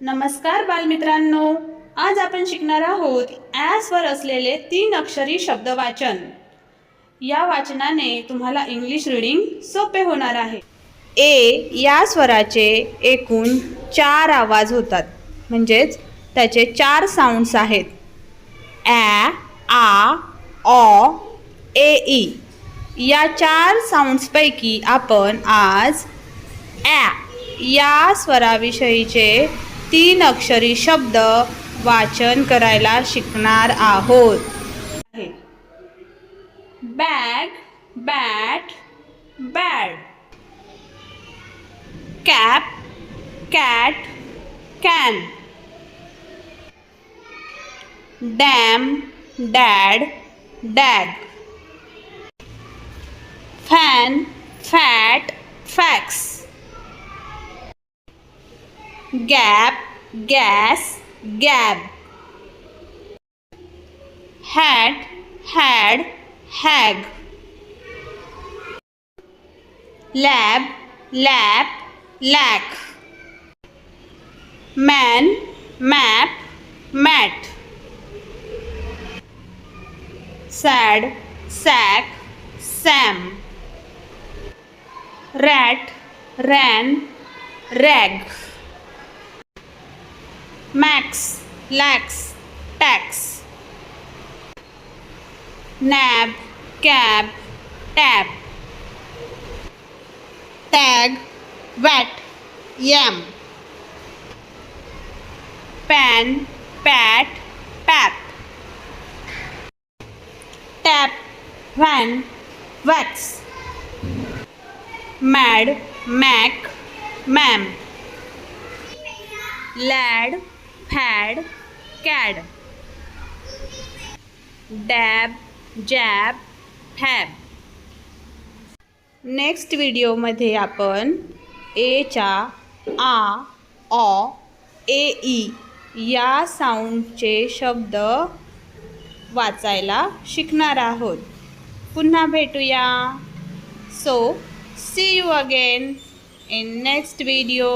नमस्कार बालमित्रांनो. आज आपण शिकणार आहोत ॲसवर असलेले तीन अक्षरी शब्द वाचन या वाचनाने तुम्हाला इंग्लिश रीडिंग सोपे होणार आहे. ए या स्वराचे एकूण चार आवाज होतात. म्हणजेच त्याचे चार साऊंड्स आहेत. ॲ आ ऑ ए ई. या चार साऊंड्सपैकी आपण आज ॲ या स्वराविषयीचे तीन अक्षरी शब्द वाचन करायला शिकणार आहोत. Bag bat bad. Cap cat can. Dam dad dag. Fan fat fax. Gap gas, gab. Had, had, hag. Lab, lap, lack. Man, map, mat. Sad, sack, sam. Rat, ran, rag max lax, tax. Nab cab tab. Tag wet yam. Pan pat pap tap van wets mad mac mam. Lad fad cad. Dab jab fab. Next व्हिडिओमध्ये आपण एच्या आ ऑ ए ई या साऊंडचे शब्द वाचायला शिकणार आहोत. पुन्हा भेटूया. So see you again in next video